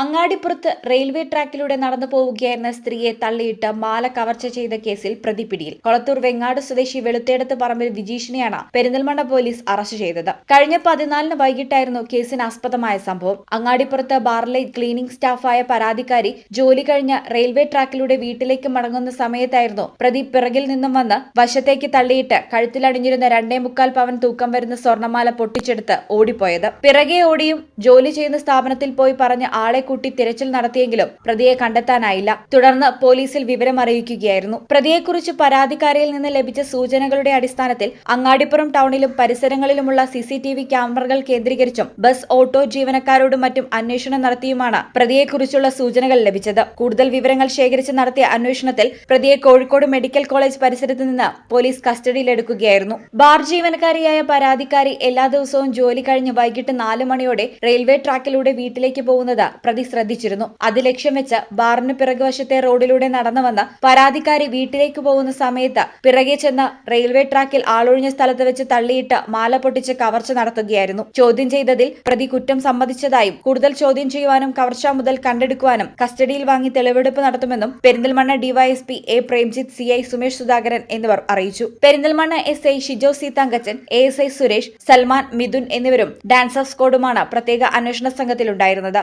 അങ്ങാടിപ്പുറത്ത് railway ട്രാക്കിലൂടെ നടന്നു പോവുകയായിരുന്ന സ്ത്രീയെ തള്ളിയിട്ട് മാല കവർച്ച ചെയ്ത കേസിൽ പ്രതിപിടിയിൽ. കൊളത്തൂർ വെങ്ങാട് സ്വദേശി വെളുത്തേടത്ത് പറമ്പിൽ വിജീഷിനെയാണ് പെരിന്തൽമണ്ണ പോലീസ് അറസ്റ്റ് ചെയ്തത്. കഴിഞ്ഞ പതിനാലിന് വൈകിട്ടായിരുന്നു കേസിന് ആസ്പദമായ സംഭവം. അങ്ങാടിപ്പുറത്ത് ബാറിലെ ക്ലീനിംഗ് സ്റ്റാഫായ പരാതിക്കാരി ജോലി കഴിഞ്ഞ റെയിൽവേ ട്രാക്കിലൂടെ വീട്ടിലേക്ക് മടങ്ങുന്ന സമയത്തായിരുന്നു പ്രതി പിറകിൽ നിന്നും വന്ന് വശത്തേക്ക് തള്ളിയിട്ട് കഴുത്തിലടിഞ്ഞിരുന്ന രണ്ടേ മുക്കാൽ പവൻ തൂക്കം വരുന്ന സ്വർണമാല പൊട്ടിച്ചെടുത്ത് ഓടിപ്പോയത്. പിറകെ ഓടിയും ജോലി ചെയ്യുന്ന സ്ഥാപനത്തിൽ പോയി പറഞ്ഞ് ആളെ കൂട്ടി തിരച്ചിൽ നടത്തിയെങ്കിലും പ്രതിയെ കണ്ടെത്താനായില്ല. തുടർന്ന് പോലീസിൽ വിവരം അറിയിക്കുകയായിരുന്നു. പ്രതിയെക്കുറിച്ച് പരാതിക്കാരിയിൽ നിന്ന് ലഭിച്ച സൂചനകളുടെ അടിസ്ഥാനത്തിൽ അങ്ങാടിപ്പുറം ടൗണിലും പരിസരങ്ങളിലുമുള്ള സിസിടിവി ക്യാമറകൾ കേന്ദ്രീകരിച്ചും ബസ് ഓട്ടോ ജീവനക്കാരോടും മറ്റും അന്വേഷണം നടത്തിയുമാണ് പ്രതിയെക്കുറിച്ചുള്ള സൂചനകൾ ലഭിച്ചത്. കൂടുതൽ വിവരങ്ങൾ ശേഖരിച്ച് നടത്തിയ അന്വേഷണത്തിൽ പ്രതിയെ കോഴിക്കോട് മെഡിക്കൽ കോളേജ് പരിസരത്ത് നിന്ന് പോലീസ് കസ്റ്റഡിയിലെടുക്കുകയായിരുന്നു. ബാർ ജീവനക്കാരിയായ പരാതിക്കാരി എല്ലാ ദിവസവും ജോലി കഴിഞ്ഞ് വൈകിട്ട് നാല് മണിയോടെ റെയിൽവേ ട്രാക്കിലൂടെ വീട്ടിലേക്ക് പോകുന്നത് ശ്രദ്ധിച്ചിരുന്നു. അത് ലക്ഷ്യം വെച്ച് ബാറിന് പിറകുവശത്തെ റോഡിലൂടെ നടന്നു വന്ന പരാതിക്കാരി വീട്ടിലേക്ക് പോകുന്ന സമയത്ത് പിറകെ ചെന്ന് റെയിൽവേ ട്രാക്കിൽ ആളൊഴിഞ്ഞ സ്ഥലത്ത് വെച്ച് തള്ളിയിട്ട് മാല പൊട്ടിച്ച് കവർച്ച നടത്തുകയായിരുന്നു. ചോദ്യം ചെയ്തതിൽ പ്രതി കുറ്റം സമ്മതിച്ചതായും കൂടുതൽ ചോദ്യം ചെയ്യുവാനും കവർച്ച മുതൽ കണ്ടെടുക്കുവാനും കസ്റ്റഡിയിൽ വാങ്ങി തെളിവെടുപ്പ് നടത്തുമെന്നും Perinthalmanna DYSP A Premjith C I Sumesh Sudhakaran എന്നിവർ അറിയിച്ചു. Perinthalmanna S I Shijo Seethankachan A S I Suresh Salman Mithun എന്നിവരും ഡാൻസ് ഓഫ് സ്ക്വാഡുമാണ് പ്രത്യേക അന്വേഷണ സംഘത്തിലുണ്ടായിരുന്നത്.